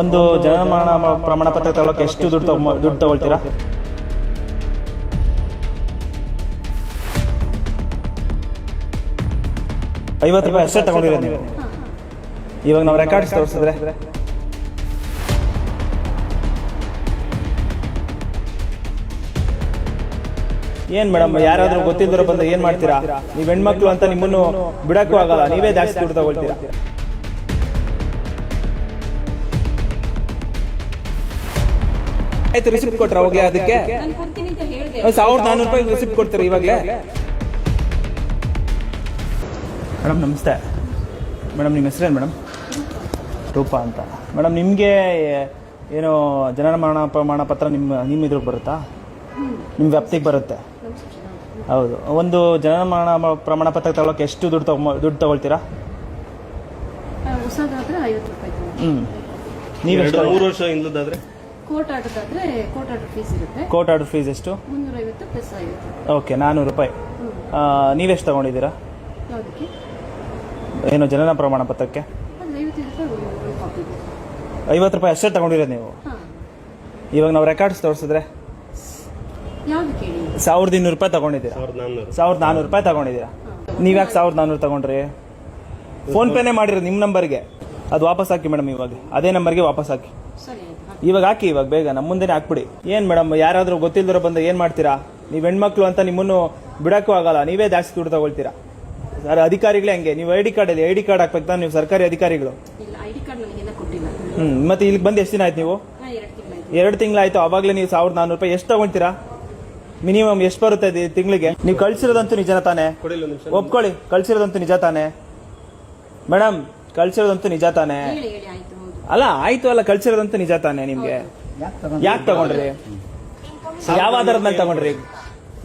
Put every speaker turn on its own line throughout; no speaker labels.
ಒಂದು ಜನಮಾನ ಪ್ರಮಾಣ ಪತ್ರ ತಗೊಳಕ್ಕೆ ಎಷ್ಟು ದುಡ್ಡು ದುಡ್ಡು ತಗೊಳ್ತೀರಾ? ಐವತ್ತು ರೂಪಾಯಿ ಅಷ್ಟೇ ತಗೊಂಡಿರೋದು ನೀವು. ಇವಾಗ ನಾವು ರೆಕಾರ್ಡ್ಸ್ ತೋರಿಸಿದ್ರೆ. ಏನ್ ಮೇಡಮ್ ಯಾರಾದ್ರೂ ಗೊತ್ತಿಲ್ದಿರೋ ಬಂದ್ರೆ ಏನ್ ಮಾಡ್ತೀರಾ? ನೀವ್ ಹೆಣ್ಮಕ್ಳು ಅಂತ ನಿಮ್ಮನ್ನು ಬಿಡಕ್ಕೂ ಆಗಲ್ಲ, ನೀವೇ ಜಾಸ್ತಿ ದುಡ್ಡು ತಗೊಳ್ತೀರಾ? ಆಯ್ತು ರಿಸಿಪ್ಟ್ ಕೊಟ್ರ? ಹೋಗಿ ಅದಕ್ಕೆ? ಸಾವಿರದ ನಾನ್ನೂರು ರೂಪಾಯಿ ರಿಸಿಪ್ಟ್ ಕೊಡ್ತೀರಾ ಇವಾಗಲೇ? ಮೇಡಮ್ ನಮಸ್ತೆ. ಮೇಡಮ್ ನಿಮ್ಮ ಹೆಸರೇನು ಮೇಡಮ್? ರೂಪ ಅಂತ. ಮೇಡಮ್ ನಿಮಗೆ ಏನು ಜನನ ಮರಣ ಪ್ರಮಾಣ ಪತ್ರ ನಿಮ್ಮ ನಿಮ್ಮ ಇದ್ರಿಗೆ ಬರುತ್ತಾ? ನಿಮ್ಮ ವ್ಯಾಪ್ತಿಗೆ ಬರುತ್ತೆ. ಹೌದು. ಒಂದು ಜನನ ಮರಣ ಪ್ರಮಾಣ ಪತ್ರ ತಗೊಳಕ್ಕೆ ಎಷ್ಟು ದುಡ್ಡು ತಗೊ ದುಡ್ಡು ತಗೊಳ್ತೀರಾ? ಹ್ಞೂ ನೀವು
ಮೂರು ವರ್ಷ ಹಿಂದದಾದ್ರೆ
ಕೋರ್ಟ್ ಆರ್ಡರ್ದಾದ್ರೆ ಕೋರ್ಟ್ ಆರ್ಡರ್ ಫೀಸ್ ಇರುತ್ತೆ.
ಕೋರ್ಟ್ ಆರ್ಡರ್ ಫೀಸ್ ಎಷ್ಟು?
ಮುನ್ನೂರ ಐವತ್ತು ಪ್ಲಸ್ ಐವತ್ತು.
ಓಕೆ ನಾನ್ನೂರು ರೂಪಾಯಿ. ನೀವೆಷ್ಟು ತಗೊಂಡಿದ್ದೀರಾ?
ಯಾವುದಕ್ಕೆ?
ಏನು ಜನನ ಪ್ರಮಾಣ ಪತ್ರಕ್ಕೆ?
ಐವತ್ತೈದು ರೂಪಾಯಿ ಕಾಪಿ
ಐವತ್ತು ರೂಪಾಯಿ ಅಷ್ಟೇ ತಗೊಂಡಿರೋದು ನೀವು?
ಹಾಂ.
ಇವಾಗ ನಾವು ರೆಕಾರ್ಡ್ಸ್ ತೋರಿಸಿದ್ರೆ?
ಯಾವ್ದು ಕೇಳಿ?
ಸಾವಿರದ ಇನ್ನೂರು ರೂಪಾಯಿ ತಗೊಂಡಿದ್ದೀರಾ?
ಸಾವಿರದ ನಾನ್ನೂರು.
ರೂಪಾಯಿ ತಗೊಂಡಿದ್ದೀರಾ? ನೀವ್ಯಾಕೆ ಸಾವಿರದ ನಾನ್ನೂರು ತಗೊಂಡ್ರಿ? ಫೋನ್ ಪೇನೇ ಮಾಡಿರಿ ನಿಮ್ಮ ನಂಬರ್ಗೆ ಅದು ವಾಪಸ್ ಹಾಕಿ ಮೇಡಮ್ ಇವಾಗ. ಅದೇ ನಂಬರ್ಗೆ ವಾಪಸ್ ಹಾಕಿ.
ಸರಿ ಹಾಕಿ.
ಇವಾಗ ಹಾಕಿ ಇವಾಗ ಬೇಗ ನಮ್ಮ ಮುಂದೆನೇ ಹಾಕ್ಬಿಡಿ. ಏನ್ ಮೇಡಮ್ ಯಾರಾದ್ರೂ ಗೊತ್ತಿಲ್ದಿರೋ ಬಂದ ಏನ್ ಮಾಡ್ತೀರಾ? ನೀವು ಹೆಣ್ಮಕ್ಳು ಅಂತ ನಿಮ್ಮನ್ನು ಬಿಡಕ್ಕೂ ಆಗಲ್ಲ ನೀವೇ ಜಾಸ್ತಿ ದುಡ್ಡು ತಗೊಳ್ತೀರಾ? ಸರ್ ಅಧಿಕಾರಿಗಳೇ ಹಂಗೆ. ನೀವು ಐ ಡಿ ಕಾರ್ಡ್ ಅಲ್ಲಿ ಐ ಡಿ ಕಾರ್ಡ್ ಹಾಕ್ಬೇಕು ತಾನೆ ನೀವು ಸರ್ಕಾರಿ ಅಧಿಕಾರಿಗಳು? ಹ್ಮ್ ಮತ್ತೆ ಇಲ್ಲಿ ಬಂದು ಎಷ್ಟು ದಿನ ಆಯ್ತು ನೀವು?
ಹಾಂ ಎರಡು ತಿಂಗಳಾಯ್ತು
ಅವಾಗಲೇ ನೀವು ಸಾವಿರದ ನಾನ್ನೂರು ರೂಪಾಯಿ ಎಷ್ಟು ತಗೊಳ್ತೀರಾ? ಮಿನಿಮಮ್ ಎಷ್ಟು ಬರುತ್ತೆ ಇದು ತಿಂಗಳಿಗೆ? ನೀವು ಕಳ್ಸಿರೋದಂತೂ ನಿಜ ತಾನೆ? ಒಪ್ಕೊಳ್ಳಿ ಕಳ್ಸಿರೋದಂತೂ ನಿಜ ತಾನೆ? ಮೇಡಮ್ ಕಳ್ಸಿರೋದಂತೂ ನಿಜ ತಾನೆ?
ಆಯ್ತು
ಅಲ್ಲ ಆಯ್ತು ಅಲ್ಲ ಕಳ್ಸಿರೋದಂತೂ ನಿಜ ತಾನೆ ನಿಮ್ಗೆ. ಯಾಕೆ ತಗೊಂಡ್ರಿ? ಯಾವ ಆಧಾರದ ಮೇಲೆ ತಗೊಂಡ್ರಿ?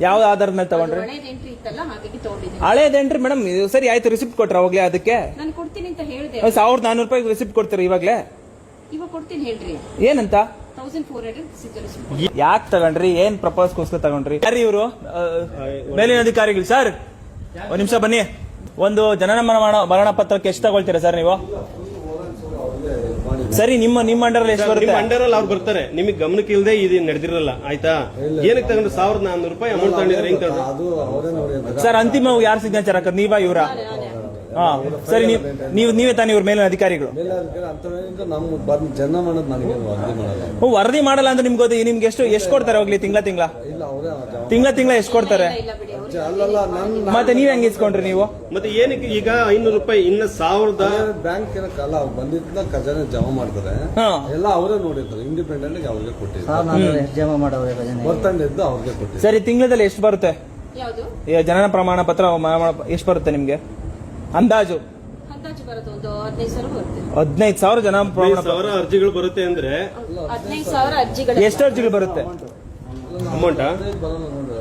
ಯಾವ ಆಧಾರದ ಮೇಲೆ ತಗೊಂಡ್ರಿ?
ಹಳೇದು ಎಂಟ್ರಿ ಇತ್ತಲ್ಲ ಹಾಗಾಗಿ ತಗೊಂಡಿದ್ದೀನಿ.
ಹಳೇದೇನ್ರಿ ಮೇಡಮ್ ಇದು ಸರಿ ಆಯ್ತು ರಿಸಿಪ್ಟ್ ಕೊಟ್ರ ಅವಾಗ್ಲೇ ಅದಕ್ಕೆ?
ನಾನು ಕೊಡ್ತೀನಿ ಅಂತ ಹೇಳಿದೆ.
ಸಾವಿರದ ನಾನೂರು ರೂಪಾಯಿ ರಿಸಿಪ್ಟ್ ಕೊಡ್ತೀರಾ ಇವಾಗ್ಲೇ?
ಇವಾಗ ಕೊಡ್ತೀನಿ ಹೇಳ್ರಿ.
ಏನಂತ? ಯಾಕೆ ತಗೊಂಡ್ರಿ? ಏನ್ ಪ್ರಪೋಸ್ಗೋಸ್ಕರ ತಗೊಂಡ್ರಿ? ಯಾರು ಇವರು? ಮೇಲಿನ ಅಧಿಕಾರಿಗಳು ಸರ್ ಒಂದ್ ನಿಮಿಷ ಬನ್ನಿ. ಒಂದು ಜನನ ಮರಣ ಮರಣ ಪತ್ರಕ್ಕೆ ಎಷ್ಟು ತಗೊಳ್ತೀರಾ ಸರ್ ನೀವು? ಸರಿ ನಿಮ್ಮ ನಿಮ್ಮ ಅಂಡರ್ ಎಷ್ಟು
ನಿಮ್ಮ
ಬರುತ್ತೆ?
ಅಂಡರಲ್ಲಿ ಅವ್ರು ಬರ್ತಾರೆ. ನಿಮಗೆ ಗಮನಕ್ಕೆ ಇಲ್ಲದೆ ಇದು ನಡೆದಿರಲ್ಲ ಆಯ್ತಾ? ಏನಕ್ಕೆ ತಗೊಂಡು ಸಾವಿರದ ನಾನ್ನೂರು ರೂಪಾಯಿ ಅಮೌಂಟ್ ತಗೊಂಡಿದ್ರೆ ಹೆಂಗ್ ತಗೊಂಡ್ರು?
ಅದು ಅವರೇ ನೋಡಿ
ಸರ್ ಅಂತಿಮ ಯಾರು ಸಿಗ್ನೇಚರ್ ಹಾಕೋದು? ನೀವ ಇವರ? ಹಾ ಸರಿ ನೀವು ನೀವು ನೀವೇ ತಾನೇ ಇವ್ರ ಮೇಲಿನ ಅಧಿಕಾರಿಗಳು.
ವರದಿ ಮಾಡಲ್ಲ
ಹ್ಞೂ ವರದಿ ಮಾಡಲ್ಲ ಅಂದ್ರೆ ನಿಮ್ಗೆ ಗೊತ್ತಿ ನಿಮ್ಗೆ ಎಷ್ಟು ಎಷ್ಟು ಕೊಡ್ತಾರೆ ಹೋಗ್ಲಿ ತಿಂಗಳ ತಿಂಗಳ?
ಇಲ್ಲ ಅವರೇ ಜವಾಬ್ದಾರಿ.
ತಿಂಗಳ ತಿಂಗಳ ಎಷ್ಟು ಕೊಡ್ತಾರೆ?
ಅಲ್ಲಲ್ಲ ನನ್ನ
ಮತ್ತೆ ನೀವ್ ಹೆಂಗ್ ಇಸ್ಕೊಂಡ್ರಿ ನೀವು?
ಮತ್ತೆ ಏನಕ್ಕೆ ಈಗ ಐನೂರು ರೂಪಾಯಿ ಇನ್ನ ಸಾವಿರದ
ಬ್ಯಾಂಕ್ ಏನಕ್ಕಲ್ಲ ಬಂದಿದ್ನ ಖಜಾನೆ ಜಮಾ ಮಾಡ್ತಾರೆ.
ಹಾ.
ಎಲ್ಲ ಅವರೇ ನೋಡಿರ್ತಾರೆ ಇಂಡಿಪೆಂಡೆಂಟ್ ಅವ್ರಿಗೆ ಕೊಟ್ಟಿದ್ದಾರೆ
ಸರ್ ನಾನು ಎಷ್ಟು ಜಮಾ ಮಾಡವ್ರೆ ಭಜನೆ
ಬರ್ತಂಡಿದ್ದು ಅವ್ರಿಗೆ ಕೊಟ್ಟಿದ್ದಾರೆ
ಸರಿ ತಿಂಗಳದಲ್ಲಿ ಎಷ್ಟು ಬರುತ್ತೆ?
ಯಾವುದು?
ಈ ಜನನ ಪ್ರಮಾಣ ಪತ್ರ ಎಷ್ಟು ಬರುತ್ತೆ ನಿಮ್ಗೆ? ಅಂದಾಜು?
ಅಂದಾಜು ಬರೋದು ಒಂದು ಹದಿನೈದು ಸಾವಿರ ಬರುತ್ತೆ.
ಹದಿನೈದು ಸಾವಿರ ಜನ ಪ್ರಮಾಣ
ಸಾವಿರ ಅರ್ಜಿಗಳು ಬರುತ್ತೆ ಅಂದ್ರೆ
ಹದಿನೈದು ಸಾವಿರ ಅರ್ಜಿಗಳು.
ಎಷ್ಟು ಅರ್ಜಿಗಳು ಬರುತ್ತೆ?
ಅಮೌಂಟ್
ಬರೋಲ್ಲ ನೋಡಿ.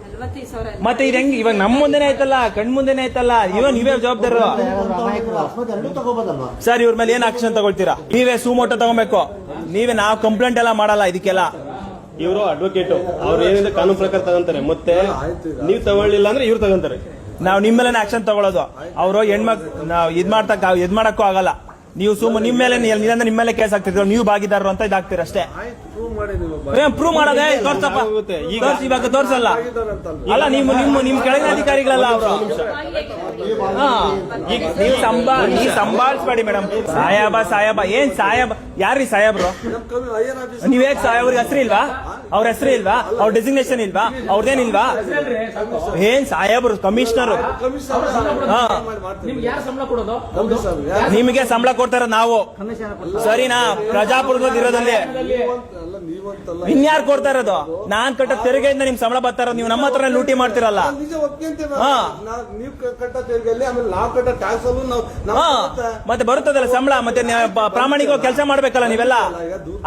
ಮತ್ತೆ ಇದು ಹೆಂಗ್ ಇವಾಗ ನಮ್ಮ ಮುಂದೆನೆ ಆಯ್ತಲ್ಲ ಕಣ್ ಮುಂದೆನೆ ಆಯ್ತಲ್ಲ ಇವ ನೀವೇ ಜವಾಬ್ದಾರರು. ಸರ್ ಇವ್ರ ಮೇಲೆ ಏನ್ ಆಕ್ಷನ್ ತಗೊಳ್ತೀರಾ? ನೀವೇ ಸುಮೋಟೋ ತಗೋಬೇಕು. ನೀವೇ ನಾವು ಕಂಪ್ಲೇಂಟ್ ಎಲ್ಲ ಮಾಡಲ್ಲ ಇದಕ್ಕೆಲ್ಲ.
ಇವರು ಅಡ್ವೊಕೇಟ್ ಅವ್ರು ಏನಿದೆ ಕಾನೂನು ಪ್ರಕಾರ ತಗೊಂತಾರೆ. ಮತ್ತೆ ನೀವು ತಗೊಳ್ಳಿಲ್ಲ ಅಂದ್ರೆ ಇವ್ರು ತಗೊಂತಾರೆ.
ನಾವು ನಿಮ್ಮ ಮೇಲೆ ಆಕ್ಷನ್ ತಗೊಳ್ಳೋದು ಅವರು ಹೆಣ್ಮಕ್ ನಾವು ಇದ್ ಮಾಡ್ತಕ್ಕ ಇದ್ ಮಾಡಕ್ಕೂ ಆಗಲ್ಲ. ನೀವು ಸುಮ್ಮ ನಿಮ್ಮ ಮೇಲೆ ನಿಲ್ಲಂದ್ರೆ ನಿಮ್ಮ ಮೇಲೆ ಕೇಸ್ ಆಗ್ತಿದ್ರು ನೀವು ಭಾಗಿದಾರರು ಅಂತ ಇದಾಗ್ತೀರ ಅಷ್ಟೇ.
ಆಯ್ತು ಪ್ರೂವ್ ಮಾಡಿ ನೀವು
ಪ್ರೂವ್ ಮಾಡೋದೇ ತೋರ್ಸಪ್ಪ.
ಆಗುತ್ತೆ. ಈಗ-
ತೋರ್ಸಿ, ಇವಾಗ ತೋರ್ಸಲ್ಲ. ಅಲ್ಲ ನಿಮ್ಮ ನಿಮ್ಮ ನಿಮ್ ಕೆಳಗಿನ ಅಧಿಕಾರಿಗಳಲ್ಲ ಅವರು. ಈಗ ನೀವು ಸಂಬಾ ನೀವು ಸಂಭಾಳಿಸ್ಬೇಡಿ ಮೇಡಮ್. ಸಾಯಾಬ ಸಾಯಾಬ ಏನ್ ಸಾಯಾಬ? ಯಾರ್ರಿ ಸಾಯಾಬ್ರು ನೀವೇ ಹೇಗ್ ಅವ್ರಿಗೆ ಹೆಸರು ಇಲ್ವಾ? ಅವ್ರ ಹೆಸರು ಇಲ್ವಾ? ಅವ್ರ ಡೆಸಿಗ್ನೇಷನ್ ಇಲ್ವಾ? ಅವ್ರದೇನಿಲ್ವಾ ಏನ್ ಸಾಹೇಬ್ರು ಕಮಿಷನರ್ ನಿಮಗೆ ಸಂಬಳ ಕೊಡ್ತಾರ ನಾವು. ಸರಿನಾ? ಪ್ರಜಾಪ್ರಭುತ್ವದ ಇರೋದಲ್ಲಿ. ಇನ್ಯಾರು ಕೊಡ್ತಾ ಇರೋದು ನಾನ್ ಕಟ್ಟ ತೆರಿಗೆಯಿಂದ ನಿಮ್ ಸಂಬಳ ಬರ್ತಾರ. ನೀವು ನಮ್ಮ ಹತ್ರ ಲೂಟಿ ಮಾಡ್ತಿರಲ್ಲ. ಹಾ.
ಆಮೇಲೆ ನಾವ್ ಕಟ್ಟೋ ಟ್ಯಾಕ್ಸ್ ಅಲ್ಲೂ ನಾವು.
ಮತ್ತೆ ಬರುತ್ತದಲ್ಲ ಸಂಬಳ ಮತ್ತೆ ಪ್ರಾಮಾಣಿಕವಾಗಿ ಕೆಲಸ ಮಾಡ್ಬೇಕಲ್ಲ ನೀವೆಲ್ಲ?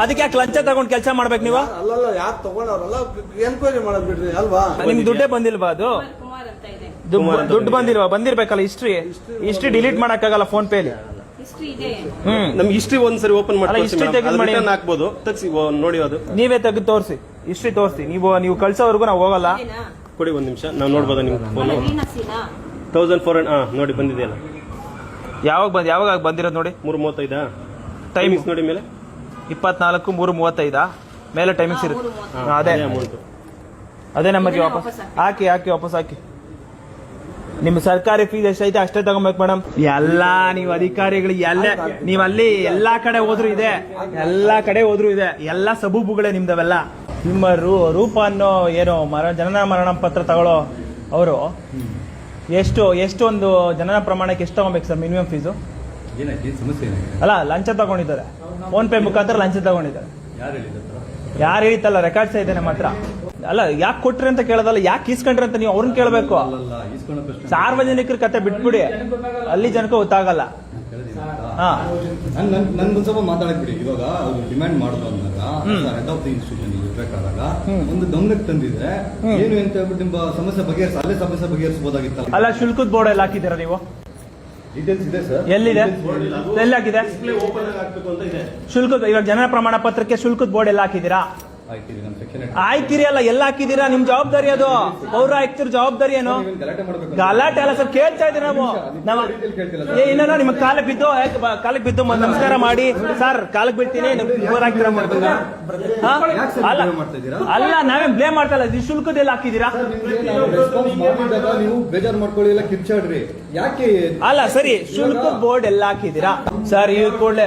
ಅದಕ್ಕೆ ಯಾಕೆ ಲಂಚ ತಗೊಂಡ್ ಕೆಲಸ ಮಾಡ್ಬೇಕು ನೀವು?
ಅಲ್ಲಲ್ಲ ತಗೊಂಡವ್ರಲ್ಲ ಎನ್ಕ್ವೈರಿ ಬಿಡ್ರಿ ಅಲ್ವಾ?
ನಿಮ್ಗೆ ದುಡ್ಡೇ ಬಂದಿಲ್ವಾ ಅದು?
ಕುಮಾರ್ ಕುಮಾರ್ ಅಂತ ಇದೆ.
ದುಡ್ಡು ದುಡ್ಡು ಬಂದಿಲ್ವಾ? ಬಂದಿರ್ಬೇಕಲ್ಲ ಹಿಸ್ಟ್ರಿ ಹಿಸ್ಟ್ರಿ ಡಿಲೀಟ್ ಮಾಡಕ್ಕಾಗಲ್ಲ ಫೋನ್ ಪೇಲಿ ಹ್ಮ್.
ನಮ್ಗೆ ಹಿಸ್ಟ್ರಿ ಒಂದ್ಸರಿ ಓಪನ್
ತೆಗೆದು ಮಾಡಿ.
ಹಾಕ್ಬೋದು. ತಗ್ಸಿ ಓ, ನೋಡಿ ಅದು.
ನೀವೇ ತೆಗೆದು ತೋರಿಸಿ. ಹಿಸ್ಟ್ರಿ ತೋರಿಸಿ. ನೀವು ನೀವು ಕಳ್ಸೋವರೆಗೂ ನಾವು ಹೋಗಲ್ಲ.
ಕೊಡಿ ಒಂದ್ ನಿಮಿಷ. ನಾವು ನೋಡ್ಬೋದಾ ನಿಮ್ ಫೋನ್ ತೌಸಂಡ್ ಫೋರ್ ಹಾ ನೋಡಿ ಬಂದಿದೆಯಲ್ಲ.
ಯಾವಾಗ ಬಂದ್ ಯಾವಾಗ ಬಂದಿರೋದು ನೋಡಿ?
ಮೂರು ಮೂವತ್ತೈದಾ?
ಟೈಮಿಂಗ್ಸ್
ನೋಡಿ ಮೇಲೆ.
ಇಪ್ಪತ್ನಾಲ್ಕು ಮೂರು ಮೂವತ್ತೈದಾ? ಮೇಲೆ ಟೈಮಿಂಗ್ಸ್ ಇರುತ್ತೆ. ಅದೇ.
ಅಮೌಂಟ್
ಅದೇ ನಮಗೆ ವಾಪಸ್
ವಾಪಸ್
ಹಾಕಿ. ಹಾಕಿ ವಾಪಸ್ ಹಾಕಿ. ನಿಮ್ಮ ಸರ್ಕಾರಿ ಫೀಸ್ ಎಷ್ಟೈತೆ ಅಷ್ಟೇ ತಗೊಬೇಕು ಮೇಡಮ್ ಎಲ್ಲಾ ನೀವು ಅಧಿಕಾರಿಗಳು ಎಲ್ಲ ನೀವು ಅಲ್ಲಿ ಎಲ್ಲಾ ಕಡೆ ಹೋದ್ರು ಇದೆ. ಎಲ್ಲಾ ಕಡೆ ಹೋದ್ರು ಇದೆ. ಎಲ್ಲಾ ಸಬೂಬುಗಳೇ ನಿಮ್ದವೆಲ್ಲ. ನಿಮ್ಮ ರೂ ರೂಪ ಅನ್ನೋ ಏನೋ ಮರ ಜನನ ಮರಣ ಪತ್ರ ತಗೊಳ್ಳೋ ಅವರು ಎಷ್ಟು ಎಷ್ಟು ಒಂದು ಜನನ ಪ್ರಮಾಣಕ್ಕೆ ಎಷ್ಟು ತಗೊಬೇಕು ಸರ್ ಮಿನಿಮಮ್ ಫೀಸು
ಏನಾಯ್ತು ಏನ್ ಸಮಸ್ಯೆ ಏನಾಗಿದೆ
ಅಲ್ಲ ಲಂಚ ತಗೊಂಡಿದ್ದಾರೆ. ಫೋನ್ ಪೇ ಮುಖಾಂತರ ಲಂಚ ತಗೊಂಡಿದ್ದಾರೆ.
ಯಾರು ಹೇಳಿದ್ರು
ಯಾರು ಹೇಳಿತ್ತಲ್ಲ ರೆಕಾರ್ಡ್ಸ್ ಇದೆ ನಮ್ಮ ಹತ್ರ? ಅಲ್ಲ ಯಾಕೆ ಕೊಟ್ರಿ ಅಂತ ಕೇಳೋದಲ್ಲ ಯಾಕೆ ಇಸ್ಕೊಂಡ್ರಿ ಅಂತ ನೀವು ಅವ್ರನ್ನ ಕೇಳಬೇಕು?
ಅಲ್ಲಲ್ಲ ಇಸ್ಕೊಳ್ಳೋ ಪ್ರಶ್ನೆ.
ಸಾರ್ವಜನಿಕರ ಕತೆ ಬಿಟ್ಬಿಡಿ. ಅಲ್ಲಿ ಜನಕ್ಕೂ ಗೊತ್ತಾಗಲ್ಲ. ಹಾ.
ನನ್ ನನ್ ನನ್ಗೊಂದ್ ಸ್ವಲ್ಪ ಮಾತಾಡಕ್ ಬಿಡಿ. ಇವಾಗ ಅವ್ರು ಡಿಮ್ಯಾಂಡ್ ಮಾಡಿದ್ರು ಅಂದಾಗ ಹೆಡ್ ಆಫ್ ದಿ ಇನ್ಸ್ಟಿಟ್ಯೂಷನ್ ಇರ್ಬೇಕಾದಾಗ ಒಂದು ಗಮನಕ್ಕೆ ತಂದಿದ್ರೆ ಏನು ಅಂತ ಹೇಳ್ಬಿಟ್ಟು ನಿಮ್ಮ ಸಮಸ್ಯೆ ಬಗೆಹರಿಸ ಅಲ್ಲೇ ಸಮಸ್ಯೆ ಬಗೆಹರಿಸಬಹುದಾಗಿತ್ತಲ್ಲ?
ಅಲ್ಲ ಶುಲ್ಕದ ಬೋರ್ಡ್ ಎಲ್ಲ ಹಾಕಿದ್ದೀರಾ ನೀವು?
ಡೀಟೇಲ್ಸ್ ಇದೆ ಸರ್
ಎಲ್ಲಿದೆ? ಎಲ್ಲಿ ಹಾಕಿದೆ
ಓಪನ್ ಹಾಕ್ಬೇಕು ಅಂತ ಇದೆ.
ಶುಲ್ಕದ ಇವಾಗ ಜನನ ಪ್ರಮಾಣ ಪತ್ರಕ್ಕೆ ಶುಲ್ಕದ ಬೋರ್ಡ್ ಎಲ್ಲ ಹಾಕಿದ್ದೀರಾ? ಆಯ್ತಿರಿ ಅಲ್ಲ ಎಲ್ಲ ಹಾಕಿದೀರಾ ನಿಮ್ ಜವಾಬ್ದಾರಿ ಅದು. ಪೌರ ಆಯ್ತಿರ ಜವಾಬ್ದಾರಿ ಏನು?
ಗಲಾಟೆ
ಅಲ್ಲ ಸರ್ ಕೇಳ್ತಾ ಇದ್ದೀವಿ ನಾವು? ನಮ್ಮ ಏನೋ ನಿಮ್ ಕಾಲ ಬಿದ್ದು ಕಾಲಕ್ ಕಾಲಕ್ಕೆ ಬಿದ್ದು ನಮಸ್ಕಾರ ಮಾಡಿ. ಸರ್ ಕಾಲಕ್ಕೆ ಬೀಳ್ತೀನಿ? ಅಲ್ಲ ಅಲ್ಲ ನಾವೇ ಬ್ಲೇಮ್ ಮಾಡ್ತಾ ಇಲ್ಲ ಶುಲ್ಕದ ಶುಲ್ಕದೆಲ್ಲ
ನೀವು ಬೇಜಾರು ಮಾಡ್ಕೊಳ್ಳಿ ಎಲ್ಲ ಕಿರ್ಚಾಡ್ರಿ. ಯಾಕೆ
ಅಲ್ಲ ಸರಿ ಶುಲ್ಕ ಬೋರ್ಡ್ ಎಲ್ಲ ಹಾಕಿದೀರಾ ಸರ್ ಈ ಕೂಡಲೇ